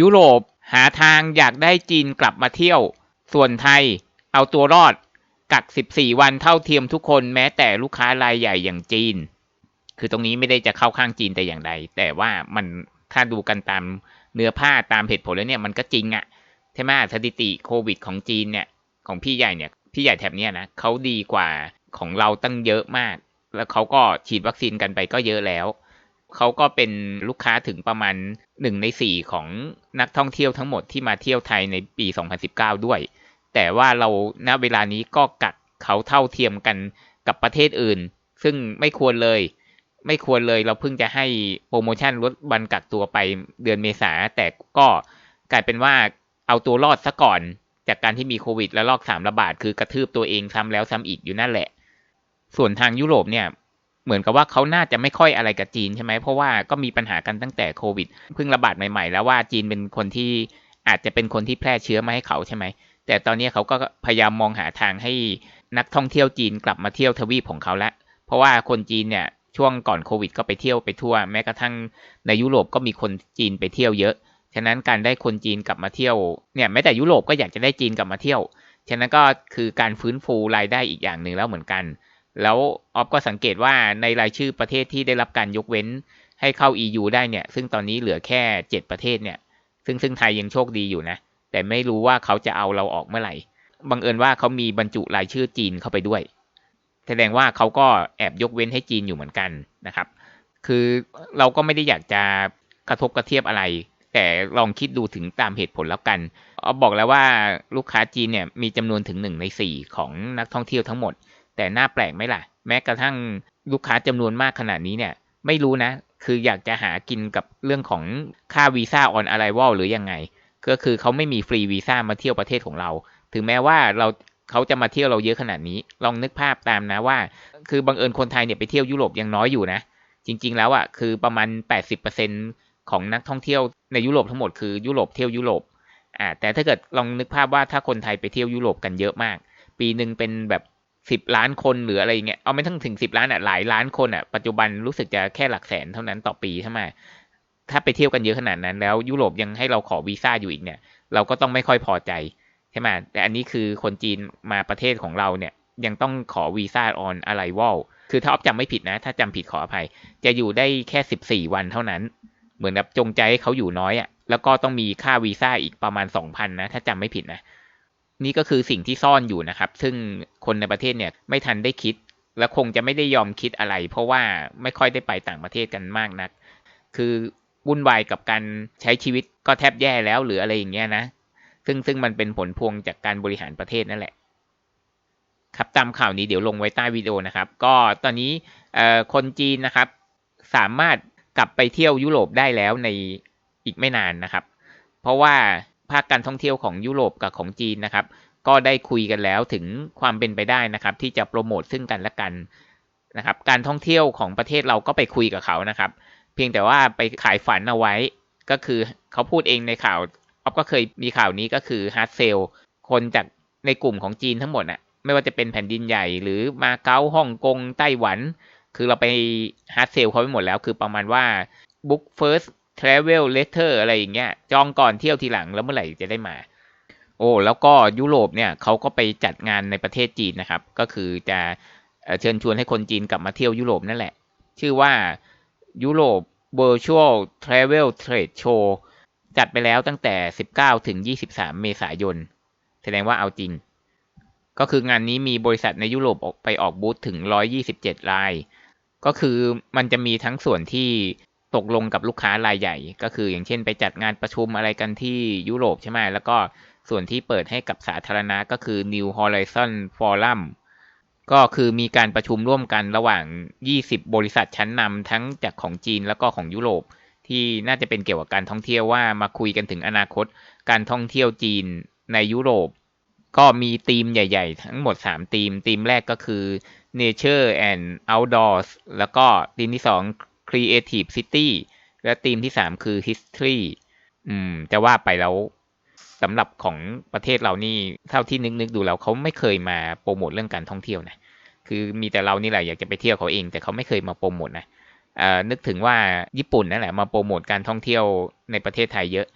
ยุโรปหาทางอยากได้จีนกลับมาเที่ยว ส่วนไทยเอาตัวรอด กัก 14 วันเท่าเทียมทุกคนแม้แต่ลูกค้ารายใหญ่อย่างจีน คือตรงนี้ไม่ได้จะเข้าข้างจีนแต่อย่างใด แต่ว่ามันถ้าดูกันตามเนื้อผ้าตามเหตุผลแล้วเนี่ยมันก็จริงอะใช่ไหมสถิติโควิดของจีนเนี่ยของพี่ใหญ่เนี่ยพี่ใหญ่แถบเนี้ยนะเขาดีกว่าของเราตั้งเยอะมาก แล้วเขาก็ฉีดวัคซีนกันไปก็เยอะแล้ว เขาก็เป็นลูกค้าถึงประมาณหนึ่งในสี่ของนักท่องเที่ยวทั้งหมดที่มาเที่ยวไทยในปี 2019 ด้วย แต่ว่าเราณเวลานี้ก็กักเขาเท่าเทียมกันกับประเทศอื่น ซึ่งไม่ควรเลย ไม่ควรเลยเราเพิ่งจะให้โปรโมชั่นลดวันกักตัวไปเดือนเมษาแต่ก็กลายเป็นว่าเอาตัวรอดซะก่อน จากการที่มีโควิดและลอกสามระบาดคือกระทืบตัวเองซ้ำแล้วซ้ำอีกอยู่นั่นแหละ ส่วนทางยุโรปเนี่ย เหมือนกับว่าเขาน่าจะไม่ค่อยอะไรกับจีนใช่ไหมเพราะว่าก็มีปัญหากันตั้งแต่โควิดเพิ่งระบาดใหม่ๆ แล้วว่าจีนเป็นคนที่อาจจะเป็นคนที่แพร่เชื้อมาให้เขาใช่ไหมแต่ตอนนี้เขาก็พยายามมองหาทางให้นักท่องเที่ยวจีนกลับมาเที่ยวทวีปของเขาแล้วเพราะว่าคนจีนเนี่ยช่วงก่อนโควิดก็ไปเที่ยวไปทั่ว แม้กระทั่งในยุโรปก็มีคนจีนไปเที่ยวเยอะ ฉะนั้นการได้คนจีนกลับมาเที่ยวเนี่ยแม้แต่ยุโรปก็อยากจะได้จีนกลับมาเที่ยว ฉะนั้นก็คือการฟื้นฟูรายได้อีกอย่างหนึ่งแล้วเหมือนกัน แล้วออฟก็สังเกตว่าในรายชื่อประเทศที่ได้รับการยกเว้นให้เข้า EU ได้เนี่ย ซึ่งตอนนี้เหลือแค่ 7 ประเทศเนี่ย ซึ่งซึ่งไทยยังโชคดีอยู่นะ แต่ไม่รู้ว่าเขาจะเอาเราออกเมื่อไหร่ บังเอิญว่าเขามีบรรจุรายชื่อจีนเข้าไปด้วย แสดงว่าเขาก็แอบยกเว้นให้จีนอยู่เหมือนกันนะครับ คือเราก็ไม่ได้อยากจะกระทบกระเทียบอะไร แต่ลองคิดดูถึงตามเหตุผลแล้วกันออฟบอกแล้วว่าลูกค้าจีนเนี่ยมีจำนวนถึงหนึ่งในสี่ของนักท่องเที่ยวทั้งหมด แต่น่าแปลกไหมล่ะ แม้กระทั่งลูกค้าจำนวนมากขนาดนี้เนี่ย ไม่รู้นะ คืออยากจะหากินกับเรื่องของค่าวีซ่าออนอะไรวอลหรือยังไง ก็คือเขาไม่มีฟรีวีซ่ามาเที่ยวประเทศของเรา ถึงแม้ว่าเราเขาจะมาเที่ยวเราเยอะขนาดนี้ ลองนึกภาพตามนะว่า คือบังเอิญคนไทยเนี่ยไปเที่ยวยุโรปยังน้อยอยู่นะ จริง ๆ แล้วอะ่ะคือประมาณ 80%ของนักท่องเที่ยวในยุโรปทั้งหมดคือยุโรปเที่ยวยุโรปอ่าแต่ถ้าเกิดลองนึกภาพว่าถ้าคนไทยไปเที่ยวยุโรปกันเยอะมาก ปีหนึ่งเป็นแบบ สิบล้านคนหรืออะไรเงี้ยเอาไม่ทั้งถึงสิบล้านอะหลายล้านคนอะปัจจุบันรู้สึกจะแค่หลักแสนเท่านั้นต่อปีใช่ไหมถ้าไปเที่ยวกันเยอะขนาดนั้น แล้วยุโรปยังให้เราขอวีซ่าอยู่อีกเนี่ย เราก็ต้องไม่ค่อยพอใจใช่ไหมแต่อันนี้คือคนจีนมาประเทศของเราเนี่ยยังต้องขอวีซ่าออนอะไรวอลคือถ้าออฟจำไม่ผิดนะ ถ้าจำผิดขออภัย จะอยู่ได้แค่สิบสี่วันเท่านั้น เหมือนแบบจงใจให้เขาอยู่น้อยอะแล้วก็ต้องมีค่าวีซ่าอีกประมาณสองพันนะ ถ้าจำไม่ผิดนะ นี่ก็คือสิ่งที่ซ่อนอยู่นะครับ ซึ่งคนในประเทศเนี่ยไม่ทันได้คิด และคงจะไม่ได้ยอมคิดอะไร เพราะว่าไม่ค่อยได้ไปต่างประเทศกันมากนัก คือวุ่นวายกับการใช้ชีวิตก็แทบแย่แล้วหรืออะไรอย่างเงี้ยนะ ซึ่งซึ่งมันเป็นผลพวงจากการบริหารประเทศนั่นแหละ ครับตามข่าวนี้เดี๋ยวลงไว้ใต้วิดีโอนะครับ ก็ตอนนี้คนจีนนะครับ สามารถกลับไปเที่ยวยุโรปได้แล้วในอีกไม่นานนะครับ เพราะว่า ภาคการท่องเที่ยวของยุโรปกับของจีนนะครับ ก็ได้คุยกันแล้วถึงความเป็นไปได้นะครับ ที่จะโปรโมทซึ่งกันและกันนะครับ การท่องเที่ยวของประเทศเราก็ไปคุยกับเขานะครับ เพียงแต่ว่าไปขายฝันเอาไว้ ก็คือเขาพูดเองในข่าวอ๊อฟก็เคยมีข่าวนี้ก็คือฮาร์ดเซลคนจากในกลุ่มของจีนทั้งหมดน่ะไม่ว่าจะเป็นแผ่นดินใหญ่หรือมาเก๊าฮ่องกงไต้หวัน คือเราไปฮาร์ดเซลเขาไปหมดแล้ว คือประมาณว่า book first Travel Letter อะไรอย่างเงี้ย จองก่อนเที่ยวทีหลังแล้วเมื่อไหร่จะได้มา โอ้แล้วก็ยุโรปเนี่ยเขาก็ไปจัดงานในประเทศจีนนะครับ ก็คือจะเชิญชวนให้คนจีนกลับมาเที่ยวยุโรปนั่นแหละ ชื่อว่ายุโรป Virtual Travel Trade Show จัดไปแล้วตั้งแต่ 19 ถึง 23 เมษายน แสดงว่าเอาจริง ก็คืองานนี้มีบริษัทในยุโรปออกไปออกบูธถึง 127 ราย ก็คือมันจะมีทั้งส่วนที่ ตกลงกับลูกค้ารายใหญ่ ก็คืออย่างเช่นไปจัดงานประชุมอะไรกันที่ยุโรปใช่ไหมแล้วก็ส่วนที่เปิดให้กับสาธารณะก็คือ New Horizon Forum ก็คือมีการประชุมร่วมกันระหว่าง 20 บริษัทชั้นนำทั้งจากของจีนแล้วก็ของยุโรป ที่น่าจะเป็นเกี่ยวกับการท่องเที่ยวว่ามาคุยกันถึงอนาคต การท่องเที่ยวจีนในยุโรป ก็มีธีมใหญ่ ๆ ทั้งหมด 3 ธีม ธีมแรกก็คือ Nature and Outdoors แล้วก็ธีมที่ 2 Creative City และธีมที่สามคือ History อืมจะว่าไปแล้วสำหรับของประเทศเรานี่เท่าที่นึกนึกดูแล้วเขาไม่เคยมาโปรโมทเรื่องการท่องเที่ยวนะคือมีแต่เรานี่แหละอยากจะไปเที่ยวเขาเอง แต่เขาไม่เคยมาโปรโมทนะนึกถึงว่าญี่ปุ่นนั่นแหละมาโปรโมทการท่องเที่ยวในประเทศไทยเยอะ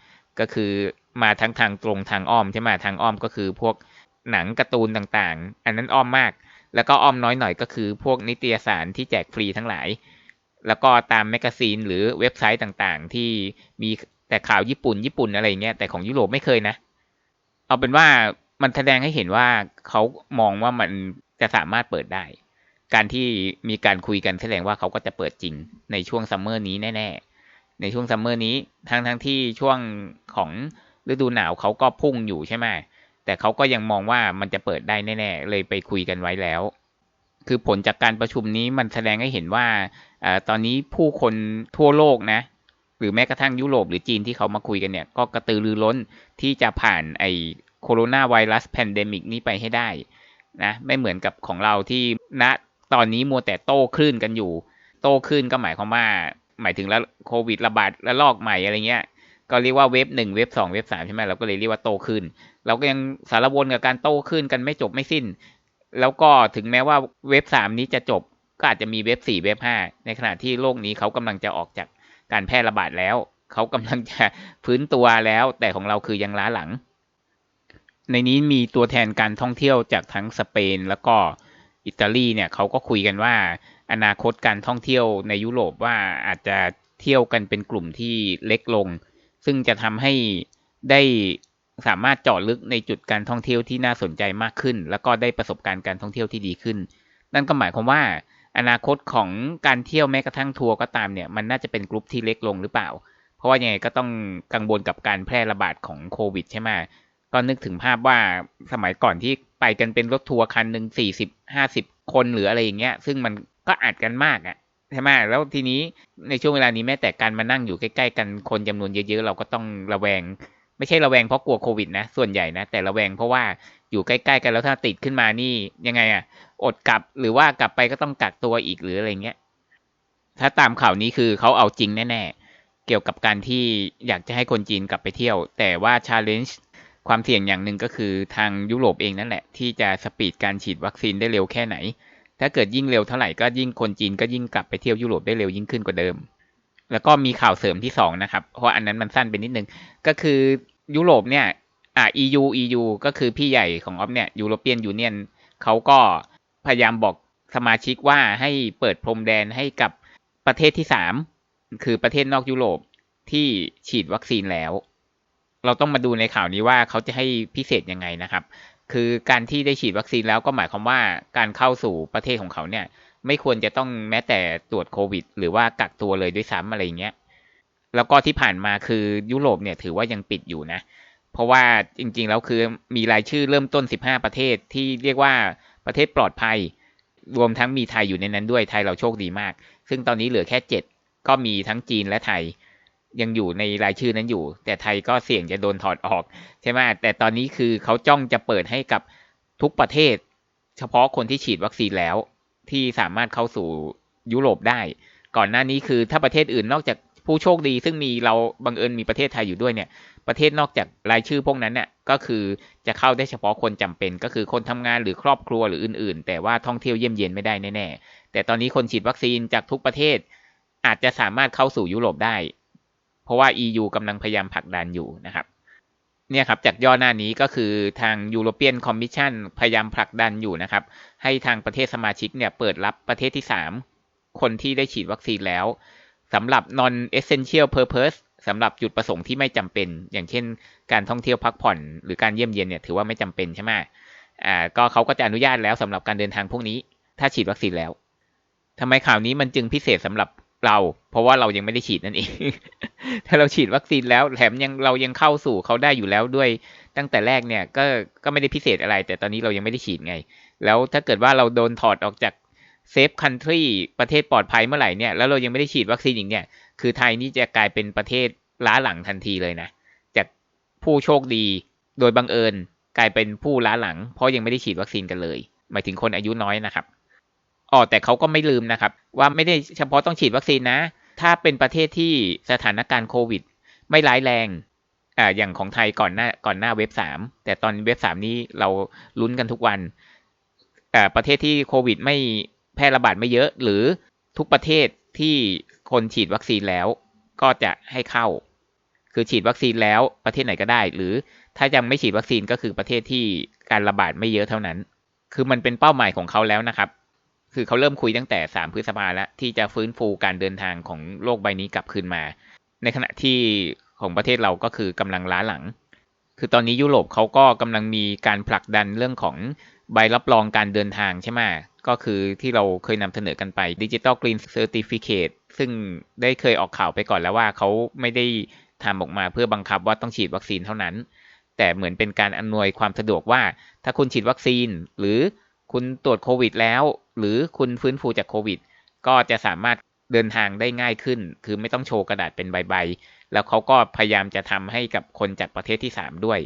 ก็คือมาทั้งทางตรงทางอ้อมใช่ไหมทางอ้อมก็คือพวกหนังการ์ตูนต่างๆ อันนั้นอ้อมมาก แล้วก็อ้อมน้อยหน่อยก็คือพวกนิตยสารที่แจกฟรีทั้งหลาย แล้วก็ตามแมกกาซีนหรือเว็บไซต์ต่างๆ ที่มีแต่ข่าวญี่ปุ่น ญี่ปุ่นอะไรเงี้ยแต่ของยุโรปไม่เคยนะ เอาเป็นว่ามันแสดงให้เห็นว่าเขามองว่ามันจะสามารถเปิดได้ การที่มีการคุยกันแสดงว่าเขาก็จะเปิดจริงในช่วงซัมเมอร์นี้แน่ๆ ในช่วงซัมเมอร์นี้ทั้งทั้งที่ช่วงของฤดูหนาวเขาก็พุ่งอยู่ใช่ไหมแต่เขาก็ยังมองว่ามันจะเปิดได้แน่ ๆ เลยไปคุยกันไว้แล้ว คือผลจากการประชุมนี้มันแสดงให้เห็นว่า อตอนนี้ผู้คนทั่วโลกนะ หรือแม้กระทั่งยุโรปหรือจีนที่เขามาคุยกันเนี่ย ก็กระตือรือร้นที่จะผ่านไอโคโรนาไวรัสแพนเดมิกนี้ไปให้ได้นะไม่เหมือนกับของเราที่ณนะตอนนี้มัวแต่โต้คลื่นกันอยู่ โต้คลื่นก็หมายความว่า หมายถึงแล้วโควิดระบาดระลอกใหม่อะไรเงี้ยก็เรียกว่าเว็บหนึ่งเว็บสองเว็บสามใช่ไหมเราก็เลยเรียกว่าโตขึ้น เราก็ยังสารวนกับการโต้ขึ้นกันไม่จบไม่สิ้น แล้วก็ถึงแม้ว่าเว็บสามนี้จะจบ ก็อาจจะมีเว็บสี่เว็บห้าในขณะที่โลกนี้เขากำลังจะออกจากการแพร่ระบาดแล้ว เขากำลังจะฟื้นตัวแล้ว แต่ของเราคือยังล้าหลัง ในนี้มีตัวแทนการท่องเที่ยวจากทั้งสเปนแล้วก็อิตาลีเนี่ยเขาก็คุยกันว่า อนาคตการท่องเที่ยวในยุโรปว่าอาจจะเที่ยวกันเป็นกลุ่มที่เล็กลง ซึ่งจะทำให้ได้สามารถเจาะลึกในจุดการท่องเที่ยวที่น่าสนใจมากขึ้น แล้วก็ได้ประสบการณ์การท่องเที่ยวที่ดีขึ้น นั่นก็หมายความว่า อนาคตของการเที่ยวแม้กระทั่งทัวร์ก็ตามเนี่ย มันน่าจะเป็นกลุ่มที่เล็กลงหรือเปล่า เพราะว่ายังไงก็ต้องกังวลกับการแพร่ระบาดของโควิดใช่ไหมก็นึกถึงภาพว่าสมัยก่อนที่ไปกันเป็นรถทัวร์คันหนึ่งสี่สิบห้าสิบคนหรืออะไรอย่างเงี้ย ซึ่งมันก็อัดกันมากอะ่ะใช่ไหมแล้วทีนี้ในช่วงเวลานี้แม้แต่การมานั่งอยู่ใกล้ ๆ กันคนจำนวนเยอะ ๆ เราก็ต้องระแวง ไม่ใช่ระแวงเพราะกลัวโควิดนะส่วนใหญ่นะแต่ระแวงเพราะว่าอยู่ใกล้ๆกันแล้วถ้าติดขึ้นมานี่ยังไงอะ่ะอดกลับหรือว่ากลับไปก็ต้องกักตัวอีกหรืออะไรเงี้ยถ้าตามข่าวนี้คือเขาเอาจริงแน่ๆ เกี่ยวกับการที่อยากจะให้คนจีนกลับไปเที่ยว แต่ว่าชาเลนจ์ความเสี่ยงอย่างหนึ่งก็คือทางยุโรปเองนั่นแหละ ที่จะสปีดการฉีดวัคซีนได้เร็วแค่ไหน ถ้าเกิดยิ่งเร็วเท่าไหร่ก็ยิ่งคนจีนก็ยิ่งกลับไปเที่ยวยุโรปได้เร็วยิ่งขึ้นกว่าเดิม แล้วก็มีข่าวเสริมที่2นะครับ เพราะอันนั้นมันสั้นไปนิดนึง ก็คือ ยุโรปเนี่ย อ่า EU EU ก็คือพี่ใหญ่ของออฟเนี่ยยูโรเปียนยูเนียนเขาก็พยายามบอกสมาชิกว่าให้เปิดพรมแดนให้กับประเทศที่3คือประเทศนอกยุโรปที่ฉีดวัคซีนแล้ว เราต้องมาดูในข่าวนี้ว่าเขาจะให้พิเศษยังไงนะครับ คือการที่ได้ฉีดวัคซีนแล้วก็หมายความว่าการเข้าสู่ประเทศของเขาเนี่ย ไม่ควรจะต้องแม้แต่ตรวจโควิด หรือว่ากักตัวเลยด้วยซ้ำอะไรเงี้ย แล้วก็ที่ผ่านมาคือยุโรปเนี่ยถือว่ายังปิดอยู่นะ เพราะว่าจริงๆแล้วคือมีรายชื่อเริ่มต้น 15 ประเทศที่เรียกว่าประเทศปลอดภัย รวมทั้งมีไทยอยู่ในนั้นด้วยไทยเราโชคดีมาก ซึ่งตอนนี้เหลือแค่ 7 ก็มีทั้งจีนและไทยยังอยู่ในรายชื่อนั้นอยู่ แต่ไทยก็เสี่ยงจะโดนถอดออกใช่ไหมแต่ตอนนี้คือเขาจ้องจะเปิดให้กับทุกประเทศ เฉพาะคนที่ฉีดวัคซีนแล้ว ที่สามารถเข้าสู่ยุโรปได้ ก่อนหน้านี้คือถ้าประเทศอื่นนอกจาก ผู้โชคดีซึ่งมีเราบังเอิญมีประเทศไทยอยู่ด้วยเนี่ย ประเทศนอกจากรายชื่อพวกนั้นเนี่ยก็คือจะเข้าได้เฉพาะคนจำเป็น ก็คือคนทำงานหรือครอบครัวหรืออื่น ๆ แต่ว่าท่องเที่ยวเยี่ยมเยียนไม่ได้แน่ๆแต่ตอนนี้คนฉีดวัคซีนจากทุกประเทศ อาจจะสามารถเข้าสู่ยุโรปได้ เพราะว่า EU กำลังพยายามผลักดันอยู่นะครับเนี่ยครับจากย่อหน้านี้ก็คือทาง European Commission พยายามผลักดันอยู่นะครับ ให้ทางประเทศสมาชิกเนี่ยเปิดรับประเทศที่ 3 คนที่ได้ฉีดวัคซีนแล้ว สำหรับ non essential purpose สำหรับจุดประสงค์ที่ไม่จำเป็น อย่างเช่น การท่องเที่ยวพักผ่อน หรือการเยี่ยมเยียนเนี่ยถือว่าไม่จำเป็นใช่ไหมอ่าก็เขาก็จะอนุญาตแล้วสำหรับการเดินทางพวกนี้ ถ้าฉีดวัคซีนแล้วทำไมข่าวนี้มันจึงพิเศษสำหรับเรา เพราะว่าเรายังไม่ได้ฉีดนั่นเอง ถ้าเราฉีดวัคซีนแล้วแถมยังเรายังเข้าสู่เขาได้อยู่แล้วด้วย ตั้งแต่แรกเนี่ยก็ก็ไม่ได้พิเศษอะไร แต่ตอนนี้เรายังไม่ได้ฉีดไง แล้วถ้าเกิดว่าเราโดนถอดออกจาก เซฟคันทรีประเทศปลอดภัยเมื่อไหร่เนี่ยแล้วเรายังไม่ได้ฉีดวัคซีนอย่างเนี่ยคือไทยนี่จะกลายเป็นประเทศล้าหลังทันทีเลยนะ จากผู้โชคดีโดยบังเอิญกลายเป็นผู้ล้าหลัง เพราะยังไม่ได้ฉีดวัคซีนกันเลย หมายถึงคนอายุน้อยนะครับอ๋อแต่เขาก็ไม่ลืมนะครับ ว่าไม่ได้เฉพาะต้องฉีดวัคซีนนะ ถ้าเป็นประเทศที่สถานการณ์โควิด ไม่ร้ายแรงอ่าอย่างของไทยก่อนหน้าก่อนหน้าเว็บสามแต่ตอนเว็บสามนี้เราลุ้นกันทุกวันอ่าประเทศที่โควิดไม่ แพร่ระบาดไม่เยอะ หรือทุกประเทศที่คนฉีดวัคซีนแล้วก็จะให้เข้า คือฉีดวัคซีนแล้วประเทศไหนก็ได้ หรือถ้ายังไม่ฉีดวัคซีนก็คือประเทศที่การระบาดไม่เยอะเท่านั้น คือมันเป็นเป้าหมายของเขาแล้วนะครับ คือเขาเริ่มคุยตั้งแต่ 3 พฤษภาแล้วที่จะฟื้นฟูการเดินทางของโลกใบนี้กลับคืนมา ในขณะที่ของประเทศเราก็คือกำลังล้าหลัง คือตอนนี้ยุโรปเขาก็กำลังมีการผลักดันเรื่องของใบรับรองการเดินทางใช่ไหม ก็คือที่เราเคยนำเสนอกันไป Digital Green Certificate ซึ่งได้เคยออกข่าวไปก่อนแล้วว่าเขาไม่ได้ทำออกมาเพื่อบังคับว่าต้องฉีดวัคซีนเท่านั้น แต่เหมือนเป็นการอำนวยความสะดวกว่า ถ้าคุณฉีดวัคซีน หรือคุณตรวจโควิด แล้ว หรือคุณฟื้นฟูจากโควิด ก็จะสามารถเดินทางได้ง่ายขึ้น คือไม่ต้องโชว์กระดาษเป็นใบๆ แล้วเขาก็พยายามจะทำให้กับคนจากประเทศที่ 3 ด้วย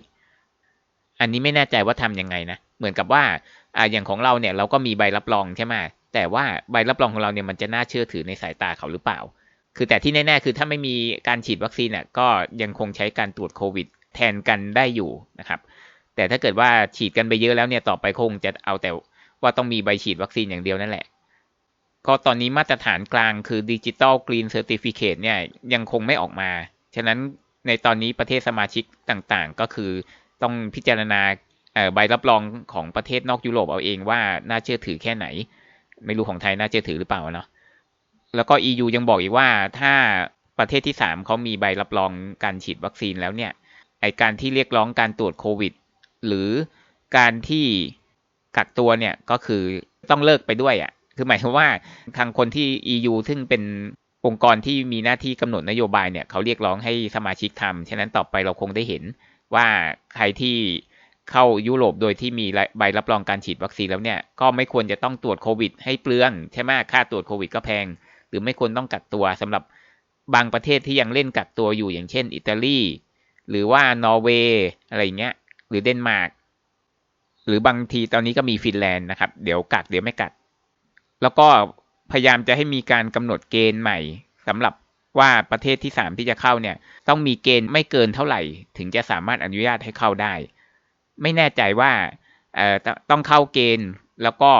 อันนี้ไม่แน่ใจว่าทำยังไงนะ เหมือนกับว่า อ่าอย่างของเราเนี่ยเราก็มีใบรับรองใช่ไหมแต่ว่าใบรับรองของเราเนี่ยมันจะน่าเชื่อถือในสายตาเขาหรือเปล่า คือแต่ที่แน่ๆคือถ้าไม่มีการฉีดวัคซีนเนี่ยก็ยังคงใช้การตรวจโควิด แทนกันได้อยู่นะครับ แต่ถ้าเกิดว่าฉีดกันไปเยอะแล้วเนี่ยต่อไปคงจะเอาแต่ว่าต้องมีใบฉีดวัคซีนอย่างเดียวนั่นแหละก็ตอนนี้มาตรฐานกลางคือ Digital Green Certificate เนี่ยยังคงไม่ออกมา ฉะนั้นในตอนนี้ประเทศสมาชิกต่างๆ ก็คือต้องพิจารณา ใบรับรองของประเทศนอกยุโรปเอาเองว่าน่าเชื่อถือแค่ไหน ไม่รู้ของไทยน่าเชื่อถือหรือเปล่าเนาะแล้วก็ EU ยังบอกอีกว่าถ้าประเทศที่3เขามีใบรับรองการฉีดวัคซีนแล้วเนี่ยไอการที่เรียกร้องการตรวจโควิด หรือการที่กักตัวเนี่ยก็คือต้องเลิกไปด้วยอะ่ะคือหมายถึงว่าทางคนที่ EU ซึ่งเป็นองค์กรที่มีหน้าที่กำหนดนโยบายเนี่ยเขาเรียกร้องให้สมาชิกทำฉะนั้นต่อไปเราคงได้เห็นว่าใครที่ เข้ายุโรปโดยที่มีใบรับรองการฉีดวัคซีนแล้วเนี่ย ก็ไม่ควรจะต้องตรวจโควิด ให้เปลืองใช่ไหมค่าตรวจโควิดก็แพง หรือไม่ควรต้องกักตัวสำหรับบางประเทศที่ยังเล่นกักตัวอยู่อย่างเช่น อิตาลี หรือว่านอร์เวย์อะไรเงี้ย หรือเดนมาร์กหรือบางทีตอนนี้ก็มีฟินแลนด์นะครับ เดี๋ยวกักเดี๋ยวไม่กัก แล้วก็พยายามจะให้มีการกำหนดเกณฑ์ใหม่สำหรับว่าประเทศที่ 3 ที่จะเข้าเนี่ย ต้องมีเกณฑ์ไม่เกินเท่าไหร่ ถึงจะสามารถอนุญาตให้เข้าได้ ไม่แน่ใจว่าเอ่อต้องเข้าเกณฑ์แล้วก็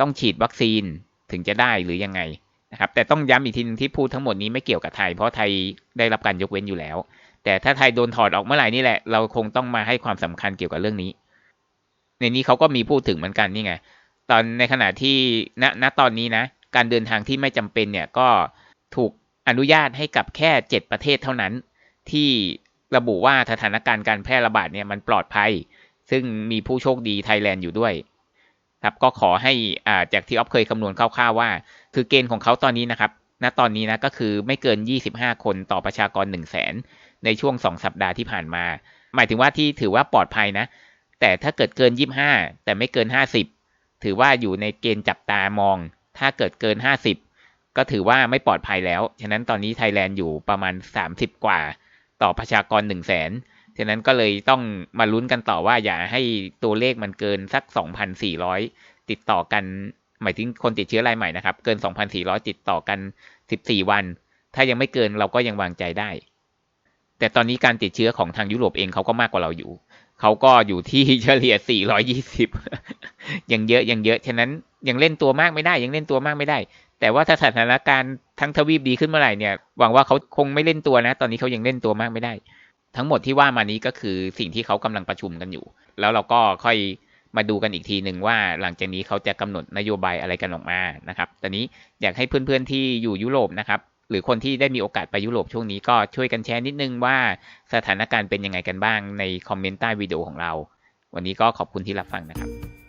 ต้องฉีดวัคซีนถึงจะได้หรือยังไงนะครับแต่ต้องย้ำอีกทีนึงที่พูดทั้งหมดนี้ไม่เกี่ยวกับไทย เพราะไทยได้รับการยกเว้นอยู่แล้ว แต่ถ้าไทยโดนถอดออกเมื่อไหร่นี่แหละ เราคงต้องมาให้ความสำคัญเกี่ยวกับเรื่องนี้ ในนี้เขาก็มีพูดถึงเหมือนกันนี่ไงตอนในขณะที่ณณตอนนี้นะ การเดินทางที่ไม่จำเป็นเนี่ยก็ถูกอนุญาตให้กับแค่ 7 ประเทศเท่านั้น ที่ระบุว่าสถานการณ์การแพร่ระบาดเนี่ยมันปลอดภัย ซึ่งมีผู้โชคดีไทยแลนด์อยู่ด้วยครับก็ขอให้อ่าจากที่ออฟเคยคำนวณคร่าวๆว่า คือเกณฑ์ของเขาตอนนี้นะครับณตอนนี้นะก็คือไม่เกิน 25 คนต่อประชากร 1 0 0 0 0แสนในช่วง 2 สัปดาห์ที่ผ่านมา หมายถึงว่าที่ถือว่าปลอดภัยนะ แต่ถ้าเกิดเกิน 25 แต่ไม่เกิน 50 ถือว่าอยู่ในเกณฑ์จับตามอง ถ้าเกิดเกิน 50 ก็ถือว่าไม่ปลอดภัยแล้ว ฉะนั้นตอนนี้ไทยแลนด์อยู่ประมาณ 30 กว่า ต่อประชากร 1 0 0 0 0แสน ฉะนั้นก็เลยต้องมาลุ้นกันต่อว่าอย่าให้ตัวเลขมันเกินสัก 2,400 ติดต่อกัน หมายถึงคนติดเชื้อรายใหม่นะครับ เกิน 2,400 ติดต่อกัน 14 วัน ถ้ายังไม่เกินเราก็ยังวางใจได้ แต่ตอนนี้การติดเชื้อของทางยุโรปเองเขาก็มากกว่าเราอยู่ เขาก็อยู่ที่เฉลี่ย 420 ยังเยอะยังเยอะ ฉะนั้นยังเล่นตัวมากไม่ได้ ยังเล่นตัวมากไม่ได้ แต่ว่าถ้าสถานการณ์ทั้งทวีปดีขึ้นเมื่อไหร่เนี่ย หวังว่าเขาคงไม่เล่นตัวนะ ตอนนี้เขายังเล่นตัวมากไม่ได้ ทั้งหมดที่ว่ามานี้ก็คือสิ่งที่เขากำลังประชุมกันอยู่ แล้วเราก็ค่อยมาดูกันอีกทีหนึ่งว่าหลังจากนี้เขาจะกำหนดนโยบายอะไรกันออกมานะครับ ตอนนี้อยากให้เพื่อนๆที่อยู่ยุโรปนะครับ หรือคนที่ได้มีโอกาสไปยุโรปช่วงนี้ก็ช่วยกันแชร์นิดนึงว่าสถานการณ์เป็นยังไงกันบ้างในคอมเมนต์ใต้วิดีโอของเรา วันนี้ก็ขอบคุณที่รับฟังนะครับ